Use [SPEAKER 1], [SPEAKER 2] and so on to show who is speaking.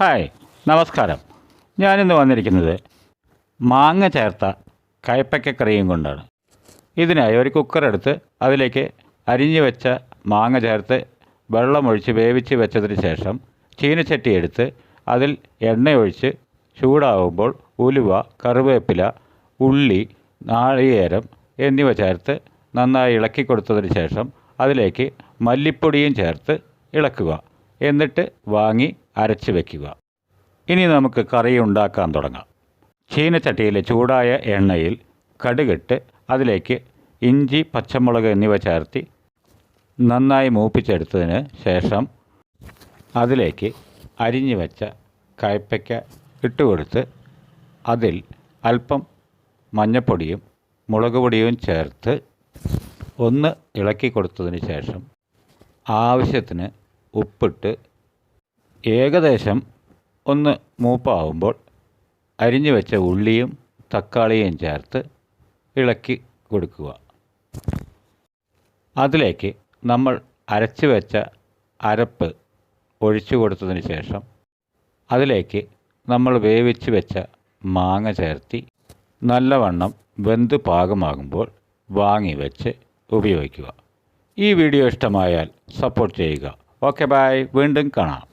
[SPEAKER 1] Hi നമസ്കാരം. ഞാനിന്ന് വന്നിരിക്കുന്നത് മാങ്ങ ചേർത്ത കയ്പ്പയ്ക്ക കറിയും കൊണ്ടാണ്. ഇതിനായി ഒരു കുക്കർ എടുത്ത് അതിലേക്ക് അരിഞ്ഞു വെച്ച മാങ്ങ ചേർത്ത് വെള്ളമൊഴിച്ച് വേവിച്ച് വെച്ചതിന് ശേഷം ചീനച്ചട്ടി എടുത്ത് അതിൽ എണ്ണയൊഴിച്ച് ചൂടാവുമ്പോൾ ഉലുവ കറിവേപ്പില ഉള്ളി നാളികേരം എന്നിവ ചേർത്ത് നന്നായി ഇളക്കി കൊടുത്തതിന് ശേഷം അതിലേക്ക് മല്ലിപ്പൊടിയും ചേർത്ത് ഇളക്കുക. എന്നിട്ട് വാങ്ങി അരച്ച് വയ്ക്കുക ഇനി നമുക്ക് കറി ഉണ്ടാക്കാൻ തുടങ്ങാം. ചീനച്ചട്ടിയിലെ ചൂടായ എണ്ണയിൽ കടുകിട്ട് അതിലേക്ക് ഇഞ്ചി പച്ചമുളക് എന്നിവ ചേർത്തി നന്നായി മൂപ്പിച്ചെടുത്തതിന് ശേഷം അതിലേക്ക് അരിഞ്ഞു വെച്ച കയപ്പയ്ക്ക ഇട്ടുകൊടുത്ത് അതിൽ അല്പം മഞ്ഞപ്പൊടിയും മുളക് പൊടിയും ചേർത്ത് ഒന്ന് ഇളക്കി കൊടുത്തതിന് ശേഷം ആവശ്യത്തിന് ഉപ്പിട്ട് ഏകദേശം ഒന്ന് മൂപ്പാവുമ്പോൾ അരിഞ്ഞു വെച്ച ഉള്ളിയും തക്കാളിയും ചേർത്ത് ഇളക്കി കൊടുക്കുക. അതിലേക്ക് നമ്മൾ അരച്ചു വെച്ച അരപ്പ് ഒഴിച്ചു കൊടുത്തതിന് ശേഷം അതിലേക്ക് നമ്മൾ വേവിച്ച് വെച്ച മാങ്ങ ചേർത്തി നല്ലവണ്ണം വെന്ത് പാകമാകുമ്പോൾ വാങ്ങി വെച്ച് ഉപയോഗിക്കുക. ഈ വീഡിയോ ഇഷ്ടമായാൽ സപ്പോർട്ട് ചെയ്യുക. ഓക്കെ ബായ് വീണ്ടും കാണാം.